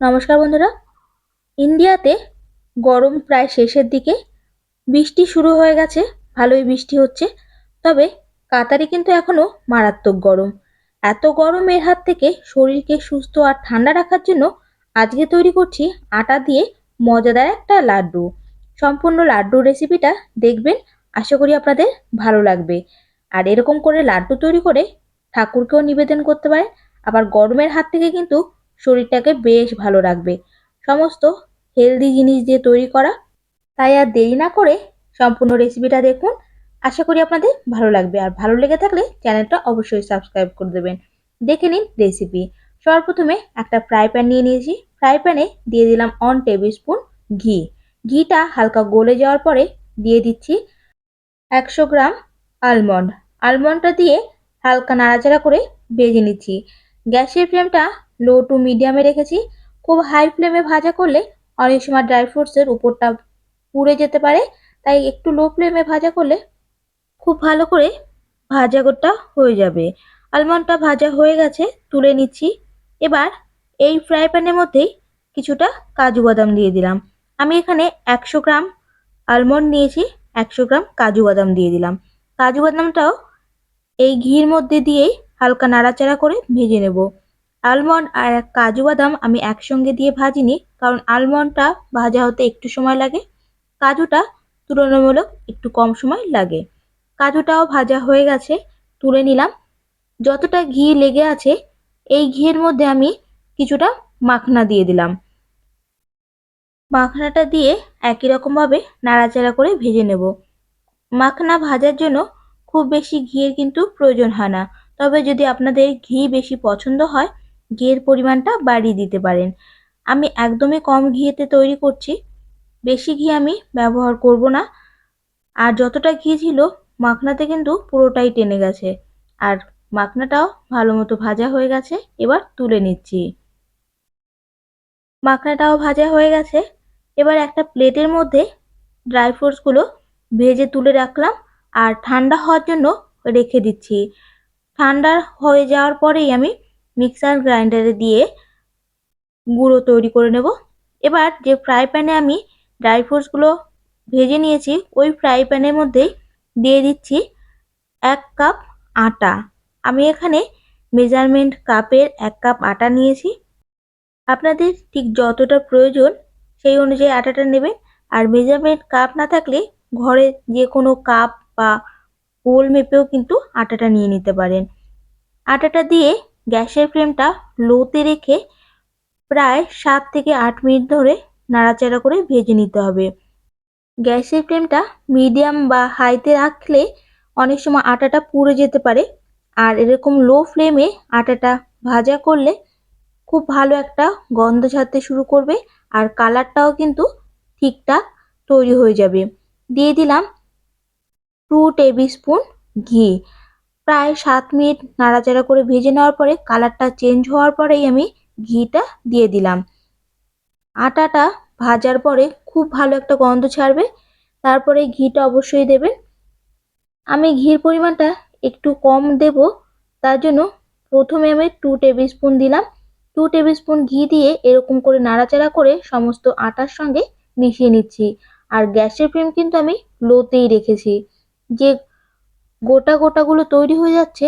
নমস্কার বন্ধুরা। ইন্ডিয়াতে গরম প্রায় শেষের দিকে। বৃষ্টি শুরু হয়ে গেছে, ভালোই বৃষ্টি হচ্ছে। তবে কাতারে কিন্তু এখনও মারাত্মক গরম। এত গরমের হাত থেকে শরীরকে সুস্থ আর ঠান্ডা রাখার জন্য আজকে তৈরি করছি আটা দিয়ে মজাদার একটা লাড্ডু। সম্পূর্ণ লাড্ডুর রেসিপিটা দেখবেন, আশা করি আপনাদের ভালো লাগবে। আর এরকম করে লাড্ডু তৈরি করে ঠাকুরকেও নিবেদন করতে পারেন। আবার গরমের হাত থেকে কিন্তু শরীরটাকে বেশ ভালো রাখবে। সমস্ত হেলদি জিনিস দিয়ে তৈরি করা। তাই আর দেরি না করে সম্পূর্ণ রেসিপিটা দেখুন। আশা করি আপনাদের ভালো লাগবে। আর ভালো লেগে থাকলে চ্যানেলটা অবশ্যই সাবস্ক্রাইব করে দেবেন। দেখে নিন রেসিপি সর্বপ্রথমে একটা ফ্রাই প্যান নিয়ে নিয়েছি। ফ্রাই প্যানে দিয়ে দিলাম অন টেবিল স্পুন ঘি। ঘিটা হালকা গলে যাওয়ার পরে দিয়ে দিচ্ছি একশো গ্রাম আলমন্ড আলমন্ডটা দিয়ে হালকা নাড়াচাড়া করে ভেজে নিচ্ছি। গ্যাসের ফ্লেমটা লো টু মিডিয়ামে রেখেছি। খুব হাই ফ্লেমে ভাজা করলে অনেক সময় ড্রাই ফ্রুটসের উপরটা পুড়ে যেতে পারে। তাই একটু লো ফ্লেমে ভাজা করলে খুব ভালো করে ভাজা গোটা হয়ে যাবে। আলমন্ডটা ভাজা হয়ে গেছে, তুলে নিচ্ছি। এবার এই ফ্রাই প্যানের মধ্যেই কিছুটা কাজু বাদাম দিয়ে দিলাম। আমি এখানে একশো গ্রাম আলমন্ড নিয়েছি, একশো গ্রাম কাজু বাদাম দিয়ে দিলাম। কাজু বাদামটাও এই ঘির মধ্যে দিয়েই হালকা নাড়াচাড়া করে ভেজে নেব। আলমন্ড আর কাজু বাদাম আমি একসঙ্গে দিয়ে ভাজিনি, কারণ আলমন্ডটা ভাজা হতে একটু সময় লাগে। কাজুটা তুলনামূলক একটু কম সময় লাগে। কাজুটাও ভাজা হয়ে গেছে, তুলে নিলাম। যতটা ঘি লেগে আছে, এই ঘিয়ের মধ্যে আমি কিছুটা মাখনা দিয়ে দিলাম। মাখনাটা দিয়ে একই রকমভাবে নাড়াচাড়া করে ভেজে নেব। মাখনা ভাজার জন্য খুব বেশি ঘিয়ের কিন্তু প্রয়োজন হয় না। তবে যদি আপনাদের ঘি বেশি পছন্দ হয় ঘিয়ের পরিমাণটা বাড়িয়ে দিতে পারেন। আমি একদমই কম ঘিয়েতে তৈরি করছি। বেশি ঘি আমি ব্যবহার করব না। আর যতটা ঘি ছিল, মাখনাতে কিন্তু পুরোটাই টেনে গেছে। আর মাখনাটাও ভালো মতো ভাজা হয়ে গেছে, এবার তুলে নিচ্ছি। মাখনাটাও ভাজা হয়ে গেছে। এবার একটা প্লেটের মধ্যে ড্রাই ফ্রুটসগুলো ভেজে তুলে রাখলাম আর ঠান্ডা হওয়ার জন্য রেখে দিচ্ছি। ঠান্ডা হয়ে যাওয়ার পরেই আমি মিক্সার গ্রাইন্ডারে দিয়ে গুঁড়ো তৈরি করে নেব। এবার যে ফ্রাই প্যানে আমি ড্রাই ফ্রুটসগুলো ভেজে নিয়েছি, ওই ফ্রাই প্যানের মধ্যেই দিয়ে দিচ্ছি এক কাপ আটা। আমি এখানে মেজারমেন্ট কাপের এক কাপ আটা নিয়েছি। আপনাদের ঠিক যতটা প্রয়োজন সেই অনুযায়ী আটাটা নেবেন। আর মেজারমেন্ট কাপ না থাকলে ঘরে যে কোনো কাপ বা গোল মেপেও কিন্তু আটাটা নিয়ে নিতে পারেন। আটাটা দিয়ে গ্যাসের ফ্লেমটা লোতে রেখে প্রায় সাত থেকে আট মিনিট ধরে নাড়াচাড়া করে ভেজে নিতে হবে। গ্যাসের ফ্লেমটা মিডিয়াম বা হাইতে রাখলে অনেক সময় আটাটা পুড়ে যেতে পারে। আর এরকম লো ফ্লেমে আটাটা ভাজা করলে খুব ভালো একটা গন্ধ ছাড়তে শুরু করবে আর কালারটাও কিন্তু ঠিকঠাক তৈরি হয়ে যাবে। দিয়ে দিলাম টু টেবিল স্পুন ঘি। প্রায় সাত মিনিট নাড়াচাড়া করে ভেজে নেওয়ার পরে কালারটা চেঞ্জ হওয়ার পরেই আমি ঘিটা দিয়ে দিলাম। আটাটা ভাজার পরে খুব ভালো একটা গন্ধ ছাড়বে। তারপরে ঘিটা অবশ্যই দেবেন। আমি ঘির পরিমাণটা একটু কম দেব, তার জন্য প্রথমে আমি টু টেবিল স্পুন দিলাম। টু টেবিল স্পুন ঘি দিয়ে এরকম করে নাড়াচাড়া করে সমস্ত আটার সঙ্গে মিশিয়ে নিচ্ছি। আর গ্যাসের ফ্লেম কিন্তু আমি লোতেই রেখেছি। যে গোটা গোটাগুলো তৈরি হয়ে যাচ্ছে।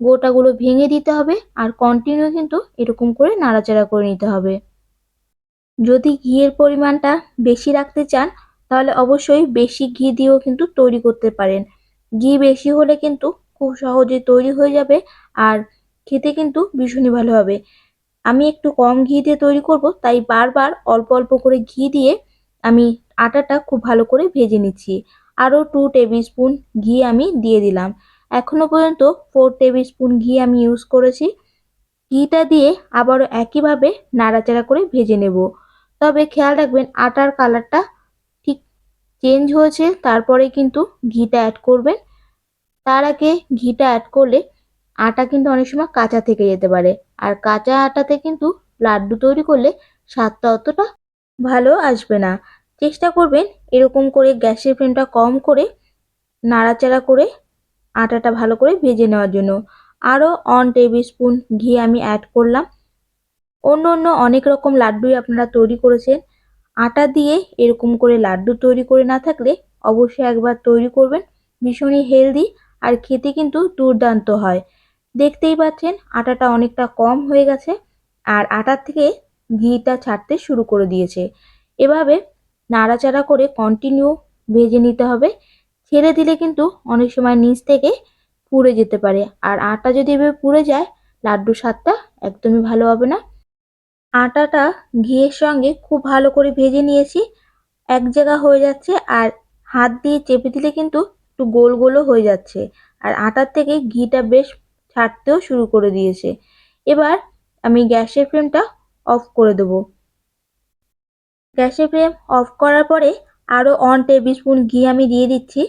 গোটাগুলো ভেঙে দিতে হবে আর কন্টিনিউ কিন্তু এরকম করে নাড়াচাড়া করে নিতে হবে। যদি ঘিয়ের পরিমাণটা বেশি রাখতে চান, তাহলে অবশ্যই বেশি ঘি দিয়েও কিন্তু তৈরি করতে পারেন। ঘি বেশি হলে কিন্তু খুব সহজে তৈরি হয়ে যাবে আর খেতে কিন্তু ভীষণই ভালো হবে। আমি একটু কম ঘি দিয়ে তৈরি করব, তাই বারবার অল্প অল্প করে ঘি দিয়ে আমি আটাটা খুব ভালো করে ভেজে নিচ্ছি। আরও টু টেবিল স্পুন ঘি আমি দিয়ে দিলাম। এখনও পর্যন্ত ফোর টেবিল স্পুন ঘি আমি ইউজ করেছি। ঘিটা দিয়ে আবারও একইভাবে নাড়াচাড়া করে ভেজে নেব। তবে খেয়াল রাখবেন আটার কালারটা ঠিক চেঞ্জ হয়েছে, তারপরে কিন্তু ঘিটা অ্যাড করবেন। তার আগে ঘিটা অ্যাড করলে আটা কিন্তু অনেক সময় কাঁচা থেকে যেতে পারে। আর কাঁচা আটাতে কিন্তু লাড্ডু তৈরি করলে স্বাদটা অতটা ভালো আসবে না। চেষ্টা করবেন এরকম করে গ্যাসের ফ্লেমটা কম করে নাড়াচাড়া করে আটাটা ভালো করে ভেজে নেওয়ার জন্য। আরও অন টেবিল স্পুন ঘি আমি অ্যাড করলাম। অন্য অন্য অনেক রকম লাড্ডুই আপনারা তৈরি করেছেন। আটা দিয়ে এরকম করে লাড্ডু তৈরি করে না থাকলে অবশ্যই একবার তৈরি করবেন। ভীষণই হেলদি আর খেতে কিন্তু দুর্দান্ত হয়। দেখতেই পাচ্ছেন আটাটা অনেকটা কম হয়ে গেছে আর আটার থেকে ঘিটা ছাড়তে শুরু করে দিয়েছে। এভাবে নাড়াচাড়া করে কন্টিনিউ ভেজে নিতে হবে। ছেড়ে দিলে কিন্তু অনেক সময় নিচ থেকে পুড়ে যেতে পারে। আর আটা যদি এভাবে পুড়ে যায়, লাড্ডুর স্বাদটা একদমই ভালো হবে না। আটাটা ঘিয়ের সঙ্গে খুব ভালো করে ভেজে নিয়েছি। এক জায়গা হয়ে যাচ্ছে আর হাত দিয়ে চেপে দিলে কিন্তু একটু গোল গোলও হয়ে যাচ্ছে। আর আটার থেকে ঘিটা বেশ ছাড়তেও শুরু করে দিয়েছে। এবার আমি গ্যাসের ফ্লেমটা অফ করে দেবো। গ্যাসের ফ্লেম অফ করার পরে আরও ওয়ান টেবিল স্পুন ঘি আমি দিয়ে দিচ্ছি।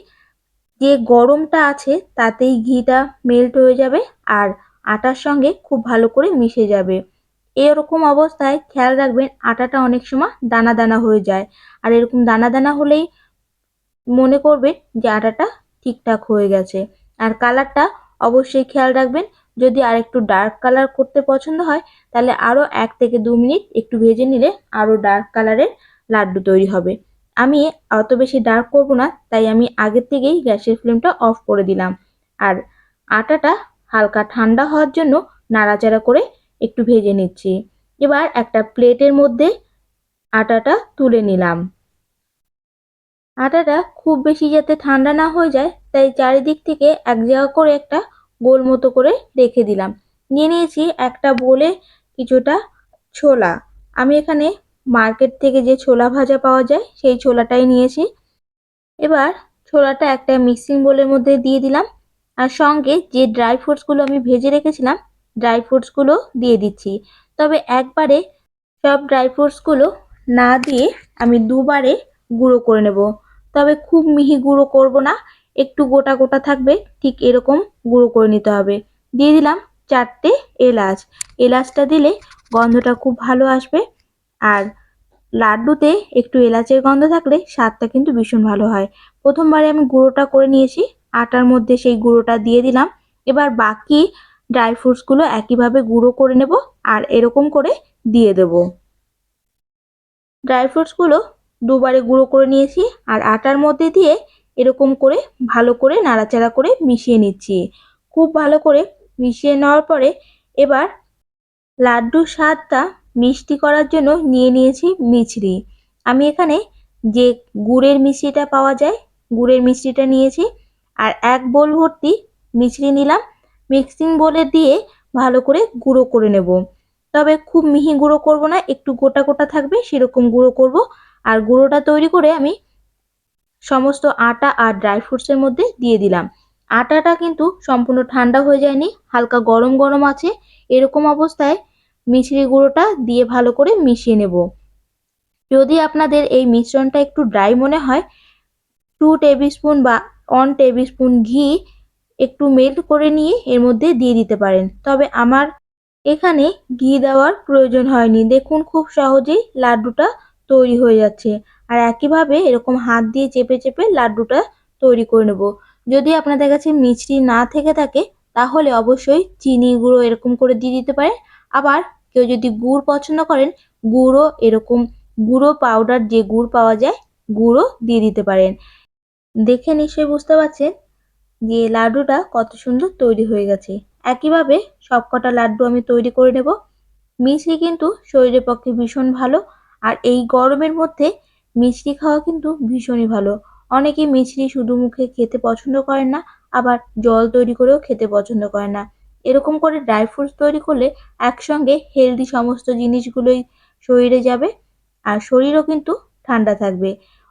যে গরমটা আছে, তাতেই ঘিটা মেল্ট হয়ে যাবে আর আটার সঙ্গে খুব ভালো করে মিশে যাবে। এরকম অবস্থায় খেয়াল রাখবেন, আটাটা অনেক সময় দানা দানা হয়ে যায়। আর এরকম দানা দানা হলেই মনে করবেন যে আটাটা ঠিকঠাক হয়ে গেছে। আর কালারটা অবশ্যই খেয়াল রাখবেন যদি আর একটু ডার্ক কালার করতে পছন্দ হয়, তাহলে আরও এক থেকে দু মিনিট একটু ভেজে নিলে আরও ডার্ক কালারের লাড্ডু তৈরি হবে। আমি অত বেশি ডার্ক করব না, তাই আমি আগের থেকেই গ্যাসের ফ্লেমটা অফ করে দিলাম। আর আটাটা হালকা ঠান্ডা হওয়ার জন্য নাড়াচাড়া করে একটু ভেজে নিচ্ছি। এবার একটা প্লেটের মধ্যে আটাটা তুলে নিলাম। আটাটা খুব বেশি যাতে ঠান্ডা না হয়ে যায়, তাই চারিদিক থেকে এক জায়গা করে একটা গোল মতো করে রেখে দিলাম। নিয়ে নিয়েছি একটা বোলে কিছুটা ছোলা। আমি এখানে মার্কেট থেকে যে ছোলা ভাজা পাওয়া যায়, সেই ছোলাটাই নিয়েছি। এবার ছোলাটা একটা মিক্সিং বোলের মধ্যে দিয়ে দিলাম। আর সঙ্গে যে ড্রাই ফ্রুটসগুলো আমি ভেজে রেখেছিলাম, ড্রাই ফ্রুটসগুলো দিয়ে দিচ্ছি। তবে একবারে সব ড্রাই ফ্রুটসগুলো না দিয়ে আমি দুবারে গুঁড়ো করে নেব। তবে খুব মিহি গুঁড়ো করব না একটু গোটা গোটা থাকবে, ঠিক এরকম গুঁড়ো করে নিতে হবে। দিয়ে দিলাম চারটে এলাচ। এলাচটা দিলে গন্ধটা খুব ভালো আসবে। আর লাড্ডুতে একটু এলাচের গন্ধ থাকলে স্বাদটা কিন্তু ভীষণ ভালো হয়। প্রথমবারে আমি গুঁড়োটা করে নিয়েছি, আটার মধ্যে সেই গুঁড়োটা দিয়ে দিলাম। এবার বাকি ড্রাই ফ্রুটসগুলো একইভাবে গুঁড়ো করে নেব আর এরকম করে দিয়ে দেব। ড্রাই ফ্রুটসগুলো দুবারে গুঁড়ো করে নিয়েছি আর আটার মধ্যে দিয়ে এরকম করে ভালো করে নাড়াচাড়া করে মিশিয়ে নিচ্ছি। খুব ভালো করে মিশিয়ে নেওয়ার পরে এবার লাড্ডুর স্বাদটা মিষ্টি করার জন্য নিয়ে নিয়েছি মিছরি। আমি এখানে যে গুড়ের মিষ্টিটা পাওয়া যায়, গুড়ের মিষ্টিটা নিয়েছি আর এক বোল ভর্তি মিছরি নিলাম। মিক্সিং বোলে দিয়ে ভালো করে গুঁড়ো করে নেব। তবে খুব মিহি গুঁড়ো করব না, একটু গোটা গোটা থাকবে, সেরকম গুঁড়ো করব। আর গুঁড়োটা তৈরি করে আমি সমস্ত আটা আর ড্রাই ফ্রুটসের মধ্যে দিয়ে দিলাম। আটাটা কিন্তু সম্পূর্ণ ঠান্ডা হয়ে যায়নি, হালকা গরম গরম আছে। এরকম অবস্থায় মিছরি গুঁড়োটা দিয়ে ভালো করে মিশিয়ে নেব। যদি আপনাদের এই মিশ্রণটা একটু ড্রাই মনে হয় টু টেবিল স্পুন বা ওয়ান টেবিল স্পুন ঘি একটু মেল্ট করে নিয়ে এর মধ্যে দিয়ে দিতে পারেন। তবে আমার এখানে ঘি দেওয়ার প্রয়োজন হয়নি। দেখুন খুব সহজেই লাড্ডুটা তৈরি হয়ে যাচ্ছে। আর একইভাবে এরকম হাত দিয়ে চেপে চেপে লাড্ডুটা তৈরি করে নেব। যদি আপনাদের কাছে মিষ্টি না থেকে থাকে, তাহলে অবশ্যই চিনি গুঁড়ো এরকম করে দিয়ে দিতে পারেন। আবার কেউ যদি গুড় পছন্দ করেন, গুঁড়ো এরকম গুঁড়ো পাউডার যে গুড় পাওয়া যায়, গুঁড়ো দিয়ে দিতে পারেন। দেখে নিশ্চয়ই বুঝতে পারছেন যে লাড্ডুটা কত সুন্দর তৈরি হয়ে গেছে। একইভাবে সবকটা লাড্ডু আমি তৈরি করে নেব। মিষ্টি কিন্তু শরীরের পক্ষে ভীষণ ভালো। আর এই গরমের মধ্যে মিষ্টি খাওয়া কিন্তু ভীষণই ভালো। অনেকে মিষ্টি শুধু মুখে খেতে পছন্দ করে না, আবার জল তৈরি করেও খেতে পছন্দ করে না। এরকম করে ড্রাই ফ্রুটস তৈরি করলে একসঙ্গে হেলদি সমস্ত জিনিসগুলোই শরীরে যাবে আর শরীরও কিন্তু ঠান্ডা থাকবে।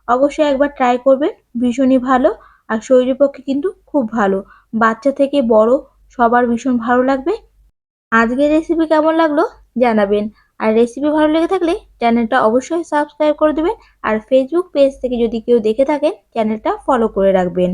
অবশ্যই একবার ট্রাই করবেন, ভীষণই ভালো আর শরীরের পক্ষে কিন্তু খুব ভালো। বাচ্চা থেকে বড় সবার ভীষণ ভালো লাগবে। আজকের রেসিপি কেমন লাগল জানাবেন। আর রেসিপি ভালো লেগে থাকলে চ্যানেলটা অবশ্যই সাবস্ক্রাইব করে দেবেন আর ফেসবুক পেজ থেকে যদি কেউ দেখে থাকেন চ্যানেলটা ফলো করে রাখবেন।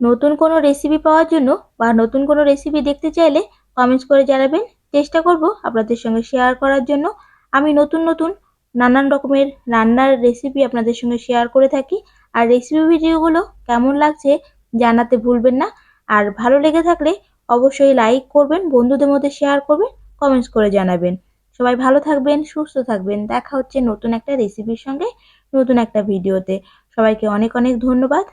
নতুন কোনো রেসিপি পাওয়ার জন্য বা নতুন কোনো রেসিপি দেখতে চাইলে কমেন্টস করে জানাবেন। চেষ্টা করব আপনাদের সঙ্গে শেয়ার করার জন্য। আমি নতুন নতুন নানান রকমের রান্নার রেসিপি আপনাদের সঙ্গে শেয়ার করে থাকি। আর রেসিপি ভিডিওগুলো কেমন লাগছে জানাতে ভুলবেন না। আর ভালো লেগে থাকলে অবশ্যই লাইক করবেন, বন্ধুদের মধ্যে শেয়ার করবেন কমেন্টস করে জানাবেন। সবাই ভালো থাকবেন, সুস্থ থাকবেন। দেখা হচ্ছে নতুন একটা রেসিপির সঙ্গে, নতুন একটা ভিডিওতে সবাইকে অনেক অনেক ধন্যবাদ।